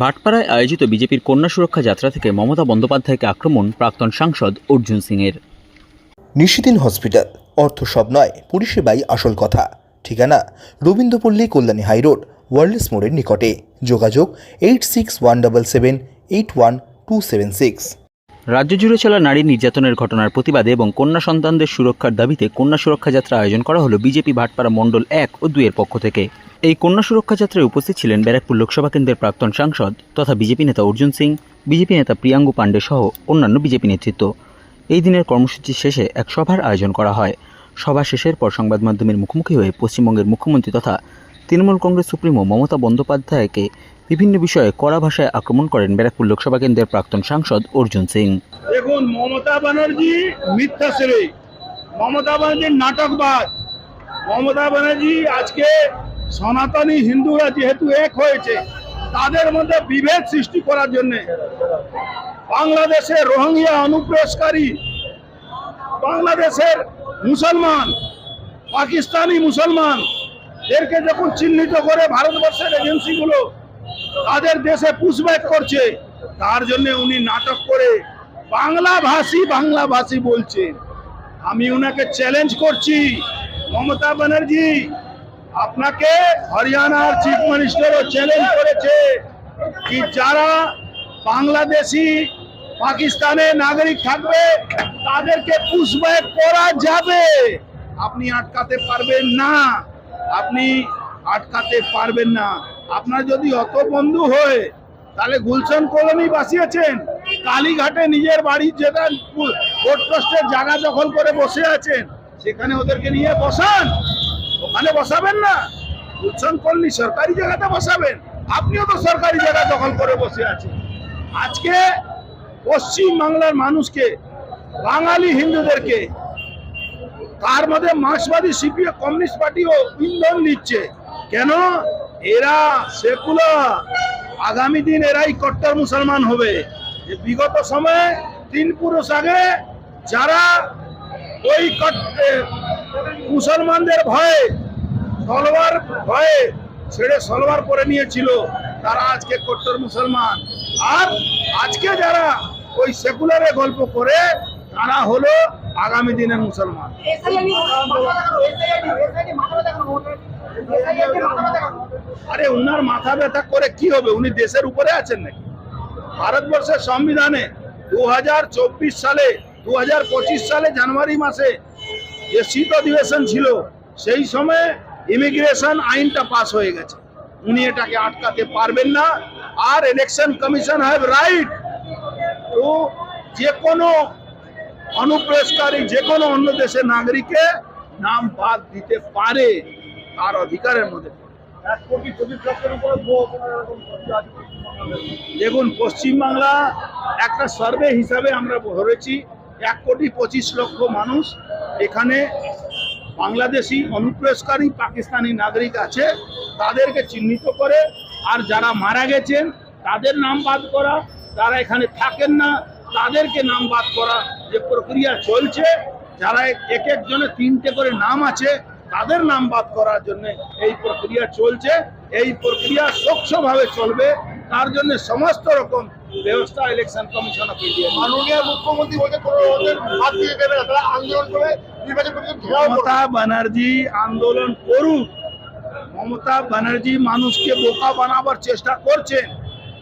ভাটপাড়ায় আয়োজিত বিজেপির কন্যা সুরক্ষা যাত্রা থেকে মমতা বন্দ্যোপাধ্যায়কে আক্রমণ প্রাক্তন সাংসদ অর্জুন সিংয়ের। নিশিদিন হসপিটাল অর্থ সব নয় পরিষেবাই আসল কথা। ঠিকানা রবীন্দ্রপল্লী কল্যাণী হাইরোড ওয়ার্ল্ডস মোড়ের নিকটে। যোগাযোগ eight six one double seven eight one two seven six. রাজ্য জুড়ে চলা নারী নির্যাতনের ঘটনার প্রতিবাদে এবং কন্যা সন্তানদের সুরক্ষার দাবিতে কন্যা সুরক্ষা যাত্রা আয়োজন করা হলো বিজেপি ভাটপাড়া মণ্ডল এক ও দুইয়ের পক্ষ থেকে। এই কন্যা সুরক্ষা যাত্রায় উপস্থিত ছিলেন ব্যারাকপুর লোকসভা কেন্দ্রের প্রাক্তন সাংসদ তথা বিজেপি নেতা অর্জুন সিং, বিজেপি নেতা প্রিয়াঙ্গু পাণ্ডে সহ অন্যান্য বিজেপি নেতৃত্ব। এই দিনের কর্মসূচি শেষে এক সভার আয়োজন করা হয়। সভা শেষের পর সংবাদ মাধ্যমের মুখোমুখি হয়ে পশ্চিমবঙ্গের মুখ্যমন্ত্রী তথা তৃণমূল কংগ্রেস সুপ্রিমো মমতা বন্দ্যোপাধ্যায়কে বিভিন্ন বিষয়ে কড়া ভাষায় আক্রমণ করেন ব্যারাকপুর লোকসভা কেন্দ্রের প্রাক্তন সাংসদ অর্জুন সিং। দেখুন, মমতা ব্যানার্জি মিথ্যাশ্রী মমতা ব্যানার্জি নাটকবাজ মমতা ব্যানার্জি আজকে সনাতনী হিন্দুরা যেহেতু এক হয়েছে, তাদের মধ্যে বিভেদ সৃষ্টি করার জন্য বাংলাদেশের রোহিঙ্গা অনুপ্রবেশকারী, বাংলাদেশের মুসলমান, পাকিস্তানি মুসলমান, এদেরকে যখন চিহ্নিত করে ভারতবর্ষের এজেন্সিগুলো তাদের দেশে পুষব্যাক করছে, তার জন্য উনি নাটক করে বাংলা ভাষী বাংলা ভাষী বলছে আমি উনাকে চ্যালেঞ্জ করছি, মমতা ব্যানার্জি আপনাকে হরিয়ানার চিফ মিনিস্টারও চ্যালেঞ্জ করেছে কি যারা বাংলাদেশি, পাকিস্তানে নাগরিক থাকবে, তাদেরকে পুষব্যাক করা যাবে। আপনি আটকাতে পারবেন না। আপনি আটকাতে পারবেন না। আপনার যদি অত বন্ধু হয়, তাহলে গুলশান কলোনি বাসিয়েছেন। কালীঘাটে নিজের বাড়ির যেটা ভোট ট্রাস্টের জায়গা দখল করে বসে আছেন, সেখানে ওদেরকে নিয়ে বসান। ওখানে বসাবেন না। গুলশান কলোনি সরকারি জায়গাতে বসাবেন। আপনিও তো সরকারি জায়গা দখল করে বসে আছেন। আজকে পশ্চিম বাংলার মানুষকে, বাঙালি হিন্দুদেরকে, তার মধ্যে মার্ক্সবাদী সিপিএ কমিউনিস্ট পার্টিও ইন্ধন দিচ্ছে। কেন? এরা সেকুলার। আগামী দিন এরাই কট্টর মুসলমান হবে। বিগত সময়ে তিন পুরুষ আগে যারা ওই মুসলমানদের ভয়ে, তলোয়ার ভয়ে ছেড়ে সলবার পরে নিয়েছিল। তারা আজকে কট্টর মুসলমান। আর আজকে যারা ওই সেকুলারে গল্প করে, তারা হলো আগামী দিনের মুসলমান। আরে উনার মাথা ব্যথা করে কি হবে? উনি দেশের উপরে আছেন নাকি? ভারতবর্ষের সংবিধানে দু হাজার চব্বিশ সালে দু হাজার পঁচিশ সালে জানুয়ারি মাসে যে শীত অধিবেশন ছিল সেই সময়ে ইমিগ্রেশন আইনটা পাস হয়ে গেছে উনি এটাকে আটকাতে পারবেন না আর election commission have right to যে কোনো অনুপ্রবেশকারী যে কোনো অন্য দেশের নাগরিককে নাম বাদ দিতে পারে তার অধিকারের মধ্যে। দেখুন পশ্চিমবাংলা একটা সার্ভে হিসাবে আমরা ধরেছি এক কোটি পঁচিশ লক্ষ মানুষ এখানে বাংলাদেশি অনুপ্রবেশকারী পাকিস্তানি নাগরিক আছে, তাদেরকে চিহ্নিত করে, আর যারা মারা গেছেন, তাদের নাম বাদ করা, যারা এখানে থাকেন না, তাদেরকে নাম বাদ করা যে প্রক্রিয়া চলছে, যারা এক একজনের তিনটে করে নাম আছে, তাদের নাম বাদ করার জন্য এই প্রক্রিয়া চলছে। এই প্রক্রিয়া স্বচ্ছভাবে চলবে, তার জন্য সমস্ত রকম ব্যবস্থা ইলেকশন কমিশন অফ ইন্ডিয়া মাননীয় মুখ্যমন্ত্রী বলছে কোনো ওদের হাত দিয়ে দেবে না তারা আন্দোলন করে নির্বাচন কমিশন মমতা ব্যানার্জি আন্দোলন করুক। মমতা ব্যানার্জি মানুষকে বোকা বানাবার চেষ্টা করছেন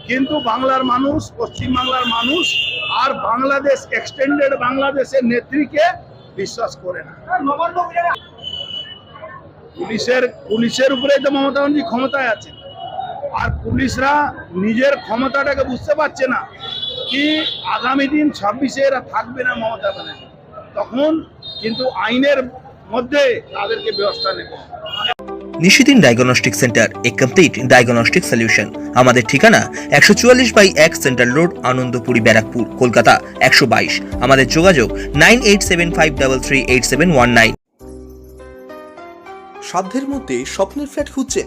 কিন্তু বাংলার মানুষ পশ্চিম বাংলার মানুষ আর বাংলাদেশ এক্সটেন্ডেড বাংলাদেশের নেত্রীকে বিশ্বাস করে না। পুলিশের পুলিশের উপরে তো মমতা ব্যানার্জি ক্ষমতায় আছে আর পুলিশরা নিজের ক্ষমতাটাকে বুঝতে পারছে না কি আগামী দিন ছাব্বিশে এরা থাকবে না মমতা ব্যানার্জি। তখন কিন্তু আইনের মধ্যে তাদেরকে ব্যবস্থা নেবে। নিশিদিন ডায়াগনস্টিক সেন্টার এ কমপ্লিট ডায়াগনস্টিক সলিউশন আমাদের ঠিকানা একশো চুয়াল্লিশ বাই এক সেন্ট্রাল রোড আনন্দপুরি ব্যারাকপুর কলকাতা একশো বাইশ। আমাদের যোগাযোগ nine eight seven five double three eight seven one nine. সাধ্যের মধ্যে স্বপ্নের ফ্ল্যাট খুঁজছেন